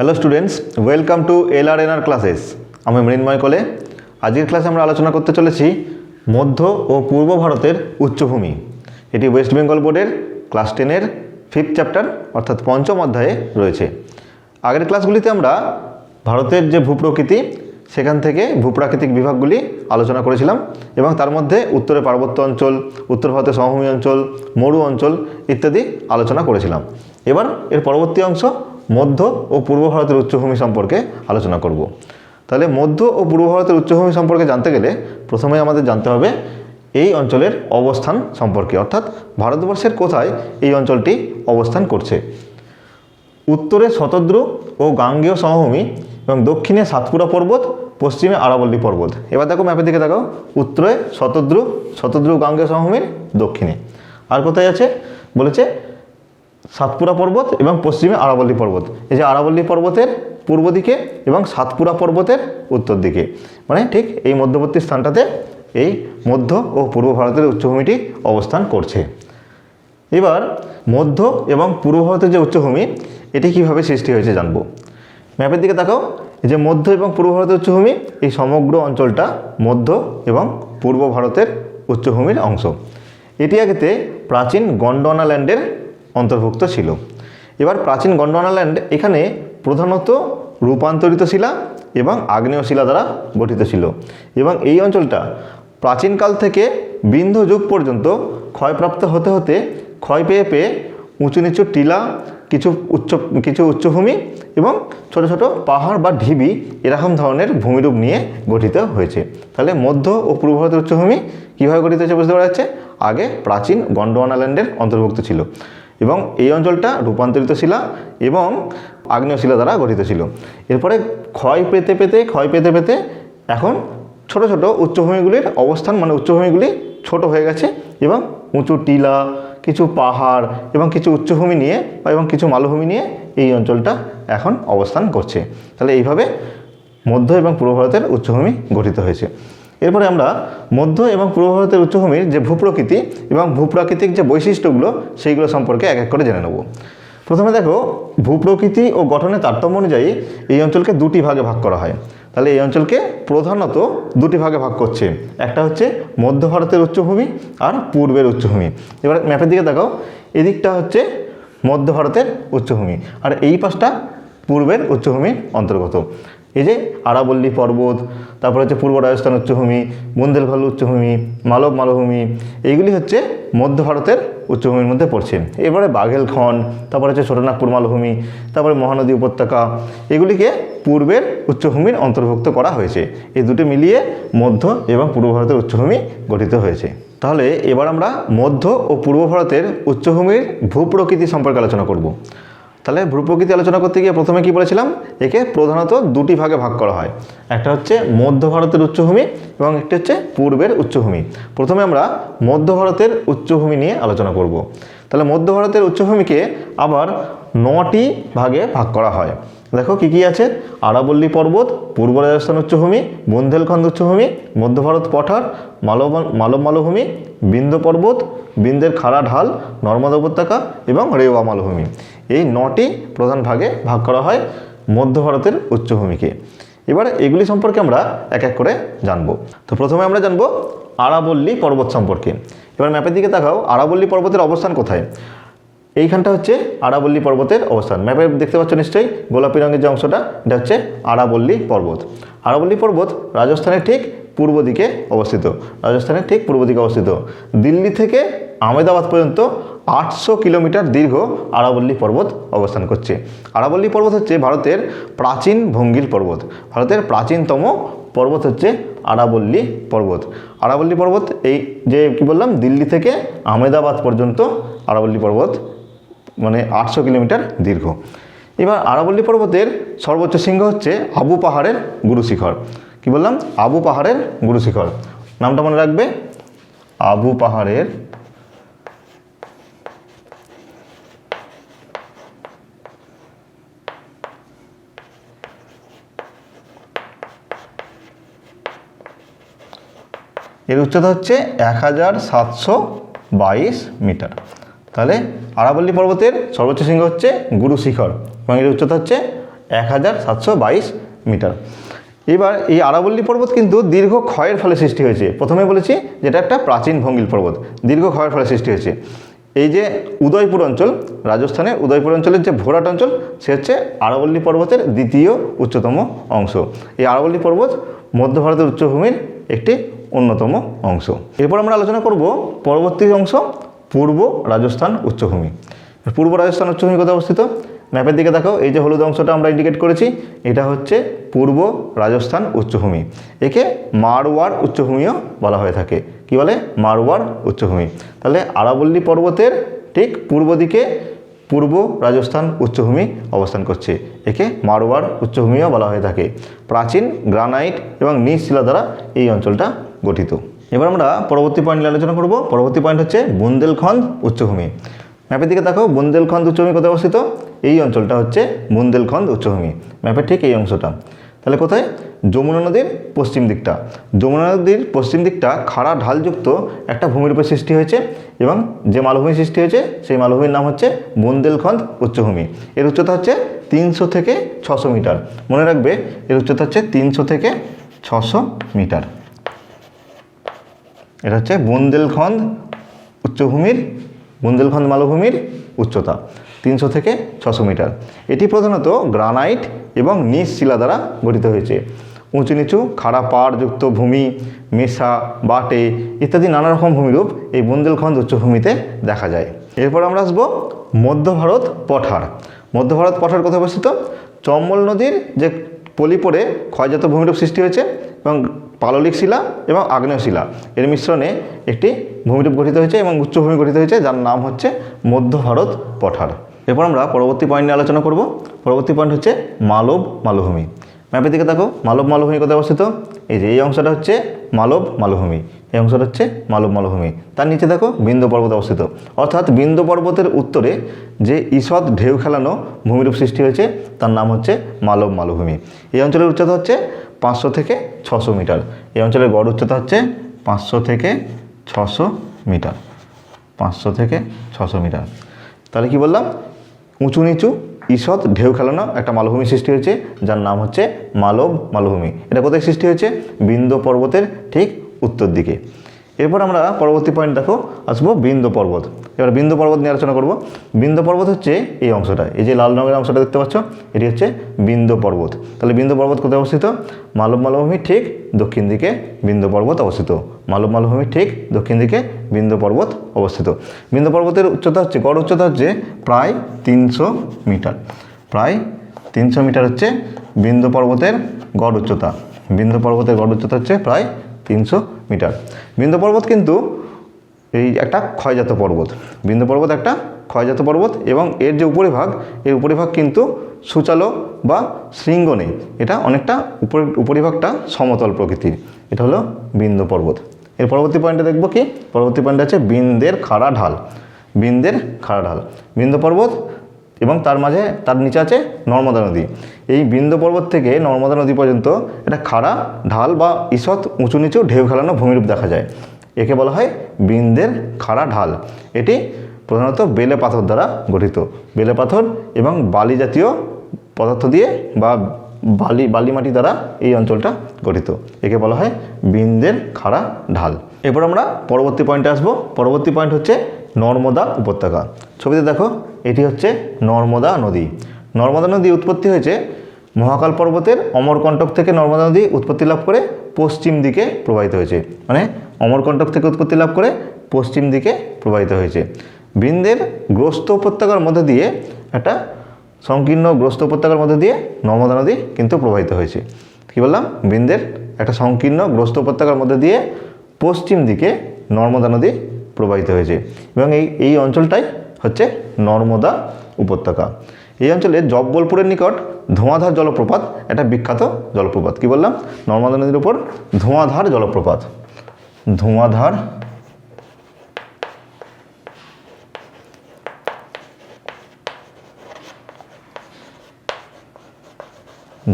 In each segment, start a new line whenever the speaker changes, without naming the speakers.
Hello students welcome to L R N R classes আমি মৃন্ময় কলে। আজকের ক্লাসে আমরা আলোচনা করতে চলেছি মধ্য ও পূর্ব ভারতের উচ্চভূমি। এটি ওয়েস্ট বেঙ্গল বোর্ডের ক্লাস টেনের ফিফথ চ্যাপ্টার অর্থাৎ পঞ্চম অধ্যায়ে রয়েছে। আগের ক্লাসগুলিতে আমরা ভারতের যে ভূপ্রকৃতি, সেখান থেকে ভূপ্রাকৃতিক বিভাগগুলি আলোচনা করেছিলাম এবং তার মধ্যে উত্তরে পার্বত্য অঞ্চল, উত্তর ভারতের সমভূমি অঞ্চল, মরু অঞ্চল ইত্যাদি আলোচনা করেছিলাম। এবার এর পরবর্তী অংশ মধ্য ও পূর্ব ভারতের উচ্চভূমি সম্পর্কে আলোচনা করব। তাহলে মধ্য ও পূর্ব ভারতের উচ্চভূমি সম্পর্কে জানতে গেলে প্রথমে আমাদের জানতে হবে এই অঞ্চলের অবস্থান সম্পর্কে, অর্থাৎ ভারতবর্ষের কোথায় এই অঞ্চলটি অবস্থান করছে। উত্তরে শতদ্রু ও গাঙ্গেয় সমভূমি এবং দক্ষিণে সাতপুরা পর্বত, পশ্চিমে আরাবল্লী পর্বত। এবার দেখো ম্যাপের দিকে দেখো, উত্তরে শতদ্রু শতদ্রু গাঙ্গেয় সমভূমির দক্ষিণে। আর কোথায় আছে? বলেছে সাতপুরা পর্বত এবং পশ্চিমে আরাবল্লী পর্বত। এই যে আরাবল্লী পর্বতের পূর্ব দিকে এবং সাতপুরা পর্বতের উত্তর দিকে। মানে ঠিক এই মধ্যবর্তী স্থানটাতে এই মধ্য ও পূর্ব ভারতের উচ্চভূমিটি অবস্থান করছে। এবার মধ্য এবং পূর্ব ভারতের যে উচ্চভূমি, এটি কীভাবে সৃষ্টি হয়েছে জানব। ম্যাপের দিকে তাকাও। যে মধ্য এবং পূর্ব ভারতের উচ্চভূমি, এই সমগ্র অঞ্চলটা মধ্য এবং পূর্ব ভারতের উচ্চভূমির অংশ। এটি আগেতে প্রাচীন গন্ডোয়ানা ল্যান্ডের অন্তর্ভুক্ত ছিল। এবার প্রাচীন গন্ডোয়ানা ল্যান্ড এখানে প্রধানত রূপান্তরিত শিলা এবং আগ্নেয় শিলা দ্বারা গঠিত ছিল এবং এই অঞ্চলটা প্রাচীনকাল থেকে বিন্ধ যুগ পর্যন্ত ক্ষয়প্রাপ্ত হতে হতে ক্ষয় পেয়ে পেয়ে উঁচু নিচু টিলা, কিছু উচ্চ, কিছু উচ্চভূমি এবং ছোট ছোট পাহাড় বা ঢিবি এরকম ধরনের ভূমিরূপ নিয়ে গঠিত হয়েছে। তাহলে মধ্য ও পূর্ব ভারতের উচ্চভূমি কীভাবে গঠিত হয়েছে বুঝতে পারা যাচ্ছে? আগে প্রাচীন গন্ডোয়ানা ল্যান্ডের অন্তর্ভুক্ত ছিল। এবং এই অঞ্চলটা রূপান্তরিত শিলা এবং আগ্নেয় শিলা দ্বারা গঠিত ছিল। এরপরে ক্ষয় পেতে পেতে, ক্ষয় পেতে পেতে এখন ছোট ছোট উচ্চভূমিগুলির অবস্থান মানে উচ্চভূমিগুলি ছোট হয়ে গেছে এবং উঁচু টিলা, কিছু পাহাড় এবং কিছু উচ্চভূমি নিয়ে বা এবং কিছু মালভূমি নিয়ে এই অঞ্চলটা এখন অবস্থান করছে। তাহলে এইভাবে মধ্য এবং পূর্ব ভারতের উচ্চভূমি গঠিত হয়েছে। এরপরে আমরা মধ্য এবং পূর্ব ভারতের উচ্চভূমির যে ভূপ্রকৃতি এবং ভূপ্রাকৃতিক যে বৈশিষ্ট্যগুলো, সেইগুলো সম্পর্কে এক এক করে জেনে নেব। প্রথমে দেখো, ভূপ্রকৃতি ও গঠনের তারতম্য অনুযায়ী এই অঞ্চলকে দুটি ভাগে ভাগ করা হয়। তাহলে এই অঞ্চলকে প্রধানত দুটি ভাগে ভাগ করছে। একটা হচ্ছে মধ্য ভারতের উচ্চভূমি আর পূর্বের উচ্চভূমি। এবার ম্যাপের দিকে দেখাও, এদিকটা হচ্ছে মধ্য ভারতের উচ্চভূমি। আর এই পাশটা পূর্বের উচ্চভূমির অন্তর্গত। এই যে আরাবল্লী পর্বত, তারপরে হচ্ছে পূর্ব রাজস্থান উচ্চভূমি, বুন্দেলখণ্ড উচ্চভূমি, মালব মালভূমি, এইগুলি হচ্ছে মধ্য ভারতের উচ্চভূমির মধ্যে পড়ছে। এবারে বাঘেলখণ্ড, তারপরে হচ্ছে ছোটনাগপুর মালভূমি, তারপরে মহানদী উপত্যকা, এগুলিকে পূর্বের উচ্চভূমির অন্তর্ভুক্ত করা হয়েছে। এই দুটি মিলিয়ে মধ্য এবং পূর্ব ভারতের উচ্চভূমি গঠিত হয়েছে। তাহলে এবার আমরা মধ্য ও পূর্ব ভারতের উচ্চভূমির ভূপ্রকৃতি সম্পর্কে আলোচনা করব। তাহলে ভূপ্রকৃতি আলোচনা করতে গিয়ে প্রথমে কি বলেছিলাম? একে প্রধানত দুটি ভাগে ভাগ করা হয়। একটা হচ্ছে মধ্য ভারতের উচ্চভূমি এবং একটি হচ্ছে পূর্বের উচ্চভূমি। প্রথমে আমরা মধ্য ভারতের উচ্চভূমি নিয়ে আলোচনা করব। তাহলে মধ্য ভারতের উচ্চভূমিকে আবার নটি ভাগে ভাগ করা হয়। দেখো কি কি আছে? আরাবল্লী পর্বত, পূর্ব রাজস্থান উচ্চভূমি, বুন্দেলখণ্ড উচ্চভূমি, মধ্য ভারত পঠার, মালব মালব মালভূমি, বিন্ধ্য পর্বত বিন্দের খাড়া ঢাল, নর্মদা উপত্যকা এবং রেওয়া মালভূমি। এই নটি প্রধান ভাগে ভাগ করা হয় মধ্য ভারতের উচ্চভূমিকে। এবার এগুলি সম্পর্কে আমরা এক এক করে জানব। তো প্রথমে আমরা জানব আরাবল্লী পর্বত সম্পর্কে। এবার ম্যাপের দিকে দেখাও আরাবল্লী পর্বতের অবস্থান কোথায়? এইখানটা হচ্ছে আরাবল্লী পর্বতের অবস্থান। ম্যাপে দেখতে পাচ্ছ নিশ্চয়ই গোলাপি রঙের যে অংশটা, এটা হচ্ছে আরাবল্লী পর্বত। আরাবল্লী পর্বত রাজস্থানের ঠিক পূর্ব দিকে অবস্থিত। রাজস্থানের ঠিক পূর্ব দিকে অবস্থিত। দিল্লি থেকে আমেদাবাদ পর্যন্ত আটশো কিলোমিটার দীর্ঘ আরাবল্লী পর্বত অবস্থান করছে। আরাবল্লী পর্বত হচ্ছে ভারতের প্রাচীন ভঙ্গিল পর্বত। ভারতের প্রাচীনতম পর্বত হচ্ছে আরাবল্লী পর্বত। আরাবল্লী পর্বত এই যে কি বললাম, দিল্লি থেকে আমেদাবাদ পর্যন্ত আরাবল্লী পর্বত মানে আটশো কিলোমিটার দীর্ঘ। এবার আরাবল্লী পর্বতের সর্বোচ্চ শৃঙ্গ হচ্ছে আবু পাহাড়ের গুরু শিখর। কি বললাম? আবু পাহাড়ের গুরুশিখর নামটা মনে রাখবে? আবু পাহাড়ের এর উচ্চতা হচ্ছে এক হাজার সাতশো বাইশ মিটার। তাহলে আরাবল্লী পর্বতের সর্বোচ্চ শৃঙ্গ হচ্ছে গুরু শিখর এবং এর উচ্চতা হচ্ছে এক হাজার সাতশো বাইশ মিটার। এবার এই আরাবল্লী পর্বত কিন্তু দীর্ঘ ক্ষয়ের ফলে সৃষ্টি হয়েছে। প্রথমে বলেছি যেটা একটা প্রাচীন ভঙ্গিল পর্বত। দীর্ঘ ক্ষয়ের ফলে সৃষ্টি হয়েছে। এই যে উদয়পুর অঞ্চল, রাজস্থানের উদয়পুর অঞ্চলের যে ভোরাট অঞ্চল, সে হচ্ছে আরাবল্লী পর্বতের দ্বিতীয় উচ্চতম অংশ। এই আরাবল্লী পর্বত মধ্য ভারতের উচ্চভূমির একটি অন্যতম অংশ। এরপর আমরা আলোচনা করব পরবর্তী অংশ পূর্ব রাজস্থান উচ্চভূমি। পূর্ব রাজস্থান উচ্চভূমি কোথায় অবস্থিত? ম্যাপের দিকে দেখো, এই যে হলুদ অংশটা আমরা ইন্ডিকেট করেছি, এটা হচ্ছে পূর্ব রাজস্থান উচ্চভূমি। একে মারওয়ার উচ্চভূমিও বলা হয়ে থাকে। কি বলে? মারওয়ার উচ্চভূমি। তাহলে আরাবল্লী পর্বতের ঠিক পূর্ব দিকে পূর্ব রাজস্থান উচ্চভূমি অবস্থান করছে। একে মারওয়ার উচ্চভূমিও বলা হয়ে থাকে। প্রাচীন গ্রানাইট এবং নিজ শিলা দ্বারা এই অঞ্চলটা গঠিত। এবার আমরা পরবর্তী পয়েন্ট আলোচনা করব। পরবর্তী পয়েন্ট হচ্ছে বুন্দেলখন্দ উচ্চভূমি। ম্যাপের দিকে দেখো বুন্দেলখন্দ উচ্চভূমি কোথায় অবস্থিত? এই অঞ্চলটা হচ্ছে বুন্দেলখন্দ উচ্চভূমি। ম্যাপের ঠিক এই অংশটা। তাহলে কোথায়? যমুনা নদীর পশ্চিম দিকটা। যমুনা নদীর পশ্চিম দিকটা খাড়া ঢালযুক্ত একটা ভূমিরূপে সৃষ্টি হয়েছে এবং যে মালভূমি সৃষ্টি হয়েছে, সেই মালভূমির নাম হচ্ছে বুন্দেলখন্দ উচ্চভূমি। এর উচ্চতা হচ্ছে তিনশো থেকে ছশো মিটার। মনে রাখবে, এর উচ্চতা হচ্ছে তিনশো থেকে ছশো মিটার। এটা হচ্ছে বুন্দেলখন্দ উচ্চভূমির বুন্দেলখন্দ মালভূমির উচ্চতা, তিনশো থেকে ছশো মিটার। এটি প্রধানত গ্রানাইট এবং নিজ শিলা দ্বারা গঠিত হয়েছে। উঁচু নিচু খাড়া পাড়যুক্ত ভূমি, মেশা, বাটে ইত্যাদি নানা রকম ভূমিরূপ এই বুন্দেলখন্দ উচ্চভূমিতে দেখা যায়। এরপর আমরা আসব মধ্য ভারত পঠার। মধ্য ভারত পঠার কোথায় অবস্থিত? চম্বল নদীর যে পলি পড়ে ক্ষয়জাত ভূমিরূপ সৃষ্টি হয়েছে এবং পাললিক শিলা এবং আগ্নেয় শিলা। এর মিশ্রণে একটি ভূমিরূপ গঠিত হয়েছে এবং উচ্চভূমি গঠিত হয়েছে, যার নাম হচ্ছে মধ্য ভারত পঠার। এরপর আমরা পরবর্তী পয়েন্ট নিয়ে আলোচনা করব। পরবর্তী পয়েন্ট হচ্ছে মালব মালভূমি। ম্যাপের দিকে দেখো, মালব মালভূমি কোথায় অবস্থিত? এই যে এই অংশটা হচ্ছে মালব মালভূমি। এই অংশটা হচ্ছে মালব মালভূমি। তার নিচে দেখো, বিন্দু পর্বত অবস্থিত। অর্থাৎ বিন্দু পর্বতের উত্তরে যে ঈষৎ ঢেউ খেলানো ভূমিরূপ সৃষ্টি হয়েছে, তার নাম হচ্ছে মালব মালভূমি। এই অঞ্চলের উচ্চতা হচ্ছে পাঁচশো থেকে ছশো মিটার। এই অঞ্চলের গড় উচ্চতা হচ্ছে পাঁচশো থেকে ছশো মিটার। পাঁচশো থেকে ছশো মিটার। তাহলে কি বললাম? উঁচু নিচু ঈষৎ ঢেউ খেলানো একটা মালভূমি সৃষ্টি হয়েছে, যার নাম হচ্ছে মালব মালভূমি। এটা কোথায় সৃষ্টি হয়েছে? বিন্দ পর্বতের ঠিক উত্তর দিকে। এরপর আমরা পরবর্তী পয়েন্ট দেখো, আসব বিন্দু পর্বত। এবার বিন্দু পর্বত নিয়ে আলোচনা করব। বিন্দ পর্বত হচ্ছে এই অংশটা, এই যে লাল রঙের অংশটা দেখতে পাচ্ছ, এটি হচ্ছে বিন্দু পর্বত। তাহলে বিন্দু পর্বত কোথায় অবস্থিত? মালব মালভূমি ঠিক দক্ষিণ দিকে বিন্দ পর্বত অবস্থিত। মালব মালভূমির ঠিক দক্ষিণ দিকে বিন্দু পর্বত অবস্থিত। বিন্দ পর্বতের উচ্চতা হচ্ছে, গড় উচ্চতা হচ্ছে প্রায় তিনশো মিটার। প্রায় তিনশো মিটার হচ্ছে বিন্দু পর্বতের গড় উচ্চতা। বিন্দ পর্বতের গড় উচ্চতা হচ্ছে প্রায় তিনশো মিটার। বিন্দ পর্বত কিন্তু এই একটা ক্ষয়জাত পর্বত। বিন্দ পর্বত একটা ক্ষয়জাত পর্বত এবং এর যে উপরিভাগ এর উপরিভাগ কিন্তু সুচালো বা শৃঙ্গ নেই। এটা অনেকটা উপর, উপরিভাগটা সমতল প্রকৃতির। এটা হলো বিন্দু পর্বত। এর পরবর্তী পয়েন্টে দেখব কি? পরবর্তী পয়েন্ট আছে বিন্দের খাড়া ঢাল। বিন্দের খাড়া ঢাল। বিন্দু পর্বত এবং তার মাঝে, তার নিচে আছে নর্মদা নদী। এই বিন্দ পর্বত থেকে নর্মদা নদী পর্যন্ত এটা খাড়া, ঢাল বা ঈষৎ উঁচু নিচু ঢেউ খেলানো ভূমিরূপ দেখা যায়। একে বলা হয় বিন্দের খাড়া ঢাল। এটি প্রধানত বেলে পাথর দ্বারা গঠিত। বেলে পাথর এবং বালি জাতীয় পদার্থ দিয়ে বা বালি বালি মাটি দ্বারা এই অঞ্চলটা গঠিত। একে বলা হয় বিন্দের খাড়া ঢাল। এরপর আমরা পরবর্তী পয়েন্টে আসব। পরবর্তী পয়েন্ট হচ্ছে নর্মদা উপত্যকা। ছবিতে দেখো এটি হচ্ছে নর্মদা নদী। নর্মদা নদী উৎপত্তি হয়েছে মহাকাল পর্বতের অমরকণ্টক থেকে নর্মদা নদী উৎপত্তি লাভ করে পশ্চিম দিকে প্রবাহিত হয়েছে। মানে অমরকণ্টক থেকে উৎপত্তি লাভ করে পশ্চিম দিকে প্রবাহিত হয়েছে। বিন্দের গ্রস্ত উপত্যকার মধ্যে দিয়ে একটা সংকীর্ণ গ্রস্ত উপত্যকার মধ্যে দিয়ে নর্মদা নদী কিন্তু প্রবাহিত হয়েছে। কী বললাম? বিন্দের একটা সংকীর্ণ গ্রস্ত উপত্যকার মধ্যে দিয়ে পশ্চিম দিকে নর্মদা নদী প্রবাহিত হয়েছে। এবং এই এই অঞ্চলটাই হচ্ছে নর্মদা উপত্যকা। এই অঞ্চলে জব্বলপুরের নিকট ধোঁয়াধার জলপ্রপাত, একটা বিখ্যাত জলপ্রপাত। কি বললাম? নর্মদা নদীর উপর ধোঁয়াধার জলপ্রপাত। ধোঁয়াধার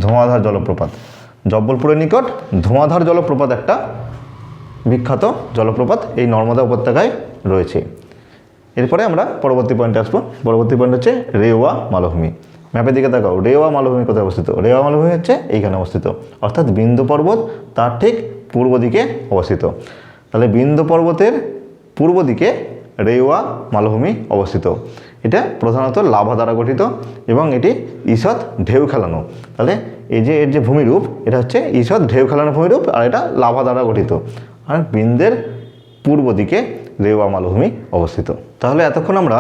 ধোঁয়াধার জলপ্রপাত। জব্বলপুরের নিকট ধোঁয়াধার জলপ্রপাত একটা বিখ্যাত জলপ্রপাত এই নর্মদা উপত্যকায় রয়েছে। এরপরে আমরা পরবর্তী পয়েন্টে আসব। পরবর্তী পয়েন্ট হচ্ছে রেওয়া মালভূমি। ম্যাপের দিকে তাকাও, রেওয়া মালভূমি কোথায় অবস্থিত? রেওয়া মালভূমি হচ্ছে এইখানে অবস্থিত। অর্থাৎ বিন্দু পর্বত তার ঠিক পূর্ব দিকে অবস্থিত। তাহলে বিন্দু পর্বতের পূর্ব দিকে রেওয়া মালভূমি অবস্থিত। এটা প্রধানত লাভা দ্বারা গঠিত এবং এটি ঈষৎ ঢেউ খেলানো। তাহলে এই যে, এর যে ভূমিরূপ, এটা হচ্ছে ঈষৎ ঢেউ খেলানো ভূমিরূপ আর এটা লাভা দ্বারা গঠিত। আর বিন্দের পূর্ব দিকে রেওয়া মালভূমি অবস্থিত। তাহলে এতক্ষণ আমরা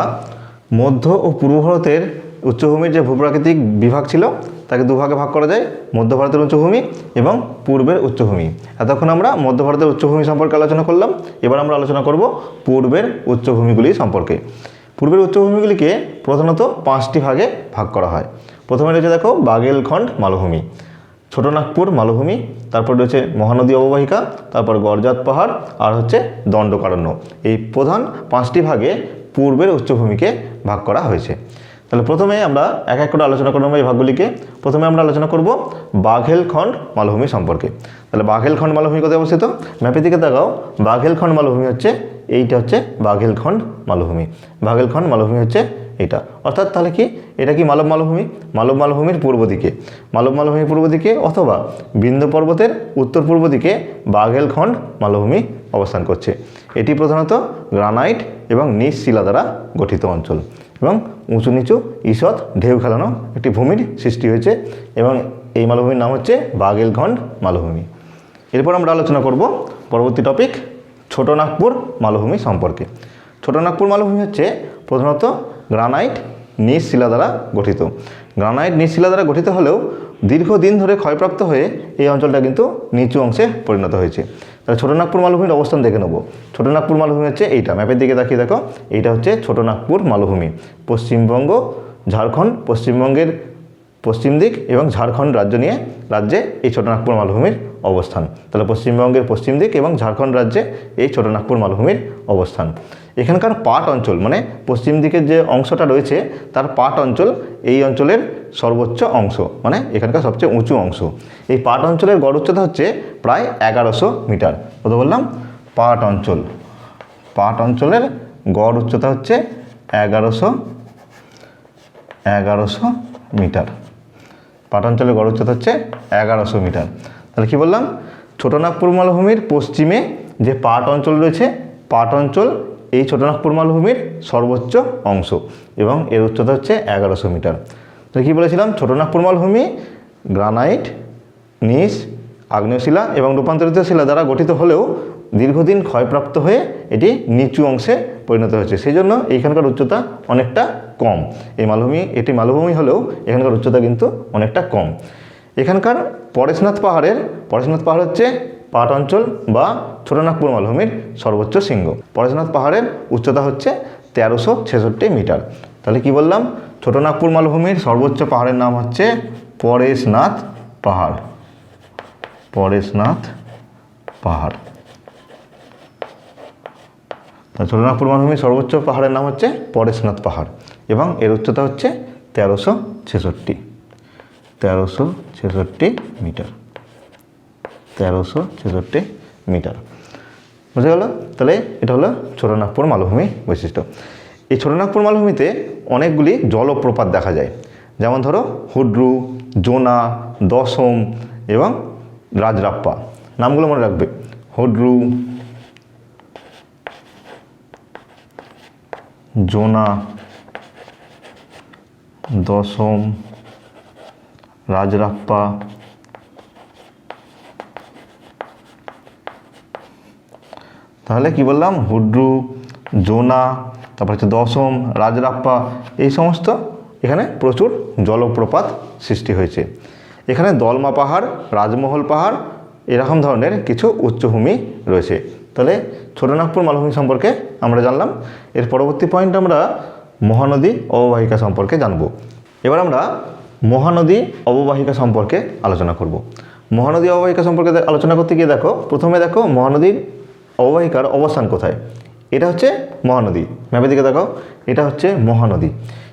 মধ্য ও পূর্ব ভারতের উচ্চভূমির যে ভূপ্রাকৃতিক বিভাগ ছিল, তাকে দুভাগে ভাগ করা যায়, মধ্য ভারতের উচ্চভূমি এবং পূর্বের উচ্চভূমি। এতক্ষণ আমরা মধ্য ভারতের উচ্চভূমি সম্পর্কে আলোচনা করলাম, এবার আমরা আলোচনা করব পূর্বের উচ্চভূমিগুলি সম্পর্কে। পূর্বের উচ্চভূমিগুলিকে প্রধানত পাঁচটি ভাগে ভাগ করা হয়। প্রথমে রয়েছে দেখো বাগেলখণ্ড মালভূমি। ছোটনাগপুর মালভূমি, তারপর রয়েছে মহানদী অববাহিকা, তারপর গরজাত পাহাড়, আর হচ্ছে দণ্ডকারণ্য। এই প্রধান পাঁচটি ভাগে পূর্বের উচ্চভূমিকে ভাগ করা হয়েছে। তাহলে প্রথমে আমরা এক এক করে আলোচনা করব এই ভাগগুলিকে। প্রথমে আমরা আলোচনা করব বাঘেলখণ্ড মালভূমি সম্পর্কে। তাহলে বাঘেলখণ্ড মালভূমি কোথায় অবস্থিত? ম্যাপের দিকে তাকাও। বাঘেলখণ্ড মালভূমি হচ্ছে, এইটা হচ্ছে বাঘেলখণ্ড মালভূমি। বাঘেলখণ্ড মালভূমি হচ্ছে এটা। অর্থাৎ তাহলে কি? এটা কি মালব মালভূমি? মালব মালভূমির পূর্ব দিকে। মালব মালভূমির পূর্ব দিকে অথবা বিন্দু পর্বতের উত্তর পূর্ব দিকে বাঘেলখণ্ড মালভূমি অবস্থান করছে। এটি প্রধানত গ্রানাইট এবং নিজ শিলা দ্বারা গঠিত অঞ্চল এবং উঁচু নিচু ঈষৎ ঢেউ খেলানো একটি ভূমির সৃষ্টি হয়েছে এবং এই মালভূমির নাম হচ্ছে বাগেলখণ্ড মালভূমি। এরপর আমরা আলোচনা করব পরবর্তী টপিক ছোটনাগপুর মালভূমি সম্পর্কে। ছোটনাগপুর মালভূমি হচ্ছে প্রধানত গ্রানাইট নিজ শিলা দ্বারা গঠিত। গ্রানাইট নিজ শিলা দ্বারা গঠিত হলেও দীর্ঘদিন ধরে ক্ষয়প্রাপ্ত হয়ে এই অঞ্চলটা কিন্তু নিচু অংশে পরিণত হয়েছে। তাহলে ছোটনাগপুর মালভূমির অবস্থান দেখে নেব। ছোটনাগপুর মালভূমি হচ্ছে এইটা। ম্যাপের দিকে তাকিয়ে দেখো, এইটা হচ্ছে ছোটনাগপুর মালভূমি। পশ্চিমবঙ্গ, ঝাড়খণ্ড, পশ্চিমবঙ্গের পশ্চিম দিক এবং ঝাড়খণ্ড রাজ্য নিয়ে রাজ্যে এই ছোটনাগপুর মালভূমির অবস্থান। তাহলে পশ্চিমবঙ্গের পশ্চিম দিক এবং ঝাড়খণ্ড রাজ্যে এই ছোটনাগপুর মালভূমির অবস্থান। এখানকার পাট অঞ্চল মানে পশ্চিম দিকের যে অংশটা রয়েছে, তার পাট অঞ্চল এই অঞ্চলের সর্বোচ্চ অংশ মানে এখানকার সবচেয়ে উঁচু অংশ। এই পাট অঞ্চলের গড় উচ্চতা হচ্ছে প্রায় এগারোশো মিটার। কত বললাম? পাট অঞ্চল। পাট অঞ্চলের গড় উচ্চতা হচ্ছে এগারোশো এগারোশো মিটার। পাট অঞ্চলের গড় উচ্চতা হচ্ছে এগারোশো মিটার। তাহলে কী বললাম? ছোটনাগপুর মালভূমির পশ্চিমে যে পাট অঞ্চল রয়েছে, পাট অঞ্চল এই ছোটনাগপুর মালভূমির সর্বোচ্চ অংশ এবং এর উচ্চতা হচ্ছে এগারোশো মিটার। তো কী বলেছিলাম? ছোটনাগপুর মালভূমি, গ্রানাইট, নিস, আগ্নেয়শিলা এবং রূপান্তরিত শিলা দ্বারা গঠিত হলেও দীর্ঘদিন ক্ষয়প্রাপ্ত হয়ে এটি নিচু অংশে পরিণত হয়েছে। সেই জন্য এইখানকার উচ্চতা অনেকটা কম। এই মালভূমি, এটি মালভূমি হলেও এখানকার উচ্চতা কিন্তু অনেকটা কম। এখানকার পরেশনাথ পাহাড়ের, পরেশনাথ পাহাড় হচ্ছে পাট অঞ্চল বা ছোটনাগপুর মালভূমির সর্বোচ্চ শৃঙ্গ। পরেশনাথ পাহাড়ের উচ্চতা হচ্ছে তেরোশো ছেষট্টি মিটার। তাহলে কি বললাম? ছোটনাগপুর মালভূমির সর্বোচ্চ পাহাড়ের নাম হচ্ছে পরেশনাথ পাহাড়। পরেশনাথ পাহাড়। তা ছোটনাগপুর মালভূমির সর্বোচ্চ পাহাড়ের নাম হচ্ছে পরেশনাথ পাহাড় এবং এর উচ্চতা হচ্ছে তেরোশো ছেষট্টি। তেরোশো ছেষট্টি মিটার। তেরোশো ছেষট্টি মিটার। বুঝে গেল তাহলে এটা হলো ছোটনাগপুর মালভূমি বৈশিষ্ট্য। এই ছোটনাগপুর মালভূমিতে অনেকগুলি জলপ্রপাত দেখা যায়। যেমন ধরো, হুড্রু, জোনা, দশম এবং রাজরাপ্পা। নামগুলো মনে রাখবে। হুড্রু, জোনা, দশম, রাজরাপ্পা তাহলে কি বললাম? হুড্রু, জোনা, তারপর হচ্ছে দশম, রাজরাপ্পা, এই সমস্ত এখানে প্রচুর জলপ্রপাত সৃষ্টি হয়েছে। এখানে দলমা পাহাড়, রাজমহল পাহাড়, এরকম ধরনের কিছু উচ্চভূমি রয়েছে। তাহলে ছোটনাগপুর মালভূমি সম্পর্কে আমরা জানলাম। এর পরবর্তী পয়েন্ট আমরা মহানদী অববাহিকা সম্পর্কে জানব। এবার আমরা মহানদী অববাহিকা সম্পর্কে আলোচনা করব। মহানদী অববাহিকা সম্পর্কে আলোচনা করতে গিয়ে দেখো, প্রথমে দেখো মহানদীর অববাহিকার অবস্থান কোথায়? এটা হচ্ছে মহানদী। ম্যাপের দিকে দেখো এটা হচ্ছে মহানদী।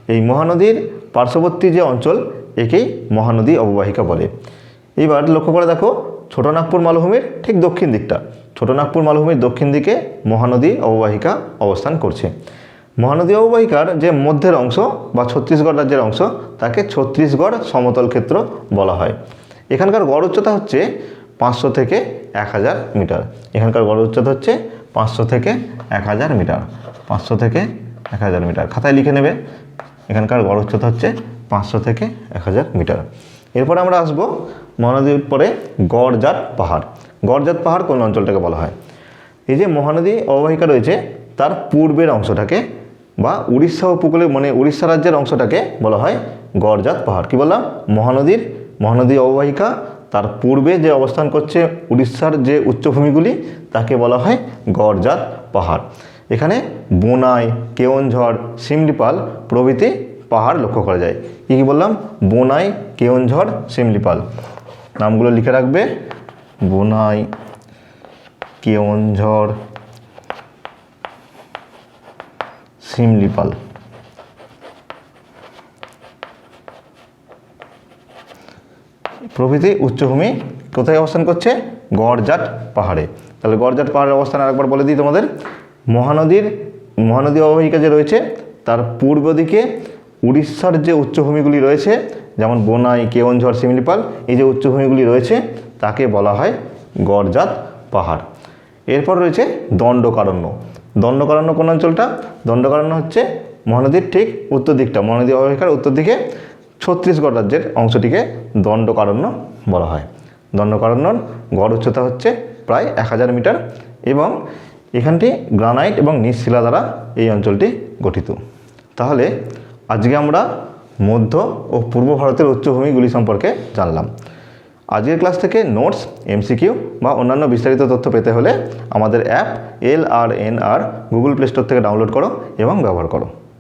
এই মহানদীর পার্শ্ববর্তী যে অঞ্চল, একেই মহানদী অববাহিকা বলে। এইবার লক্ষ্য করে দেখো ছোটনাগপুর মালভূমির ঠিক দক্ষিণ দিকটা। ছোটনাগপুর মালভূমির দক্ষিণ দিকে মহানদী অববাহিকা অবস্থান করছে। মহানদী অববাহিকার যে মধ্যের অংশ বা ছত্তিশগড় রাজ্যের অংশ, তাকে ছত্তিশগড় সমতল ক্ষেত্র বলা হয়। এখানকার গড় উচ্চতা হচ্ছে পাঁচশো থেকে এক হাজার মিটার। এখানকার গড় উচ্চতা হচ্ছে পাঁচশো থেকে এক হাজার মিটার। পাঁচশো থেকে এক হাজার মিটার। খাতায় লিখে নেবে। এখানকার গড় উচ্চতা হচ্ছে পাঁচশো থেকে এক হাজার মিটার। এরপরে আমরা আসব মহানদীর পরে গড়জাত পাহাড়। গড়জাত পাহাড় কোন অঞ্চলটাকে বলা হয়? এই যে মহানদী অববাহিকা রয়েছে, তার পূর্বের অংশটাকে বা উড়িষ্যা উপকূলে মানে উড়িষ্যা রাজ্যের অংশটাকে বলা হয় গড়জাত পাহাড়। কি বললাম? মহানদীর, মহানদী অববাহিকা তার পূর্বে যে অবস্থান করছে উড়িষ্যার যে উচ্চভূমিগুলি, তাকে বলা হয় গড়জাত পাহাড়। এখানে বোনাই, কেওনঝড়, সিমলিপাল প্রভৃতি পাহাড় লক্ষ্য করা যায়। কী কী বললাম? বোনাই, কেওনঝড়, সিমলিপাল। নামগুলো লিখে রাখবে। বোনাই, কেওনঝড়, সিমলিপাল। প্রভৃতি উচ্চভূমি কোথায় অবস্থান করছে? গড়জাট পাহাড়ে। তাহলে গড়জাট পাহাড়ের অবস্থান আরেকবার বলে দিই তোমাদের। মহানদীর, মহানদী অববাহিকা যে রয়েছে, তার পূর্ব দিকে উড়িষ্যার যে উচ্চভূমিগুলি রয়েছে, যেমন বোনাই, কেওনঝড়, শিমলিপাল, এই যে উচ্চভূমিগুলি রয়েছে, তাকে বলা হয় গড়জাত পাহাড়। এরপর রয়েছে দণ্ডকারণ্য। দণ্ডকারণ্য কোন অঞ্চলটা? দণ্ডকারণ্য হচ্ছে মহানদীর ঠিক উত্তর দিকটা। মহানদী অববাহিকার উত্তর দিকে ছত্তিশগড় রাজ্যের অংশটিকে দণ্ডকারণ্য বলা হয়। দণ্ডকারণ্যর গড় উচ্চতা হচ্ছে প্রায় এক হাজার মিটার এবং এখানটি গ্রানাইট এবং নিঃশিলা দ্বারা এই অঞ্চলটি গঠিত। তাহলে আজকে আমরা মধ্য ও পূর্ব ভারতের উচ্চভূমিগুলি সম্পর্কে জানলাম। আজকের ক্লাস থেকে নোটস, এমসিকিউ বা অন্যান্য বিস্তারিত তথ্য পেতে হলে আমাদের app, L R N R, Google Play Store থেকে ডাউনলোড করো এবং ব্যবহার করো।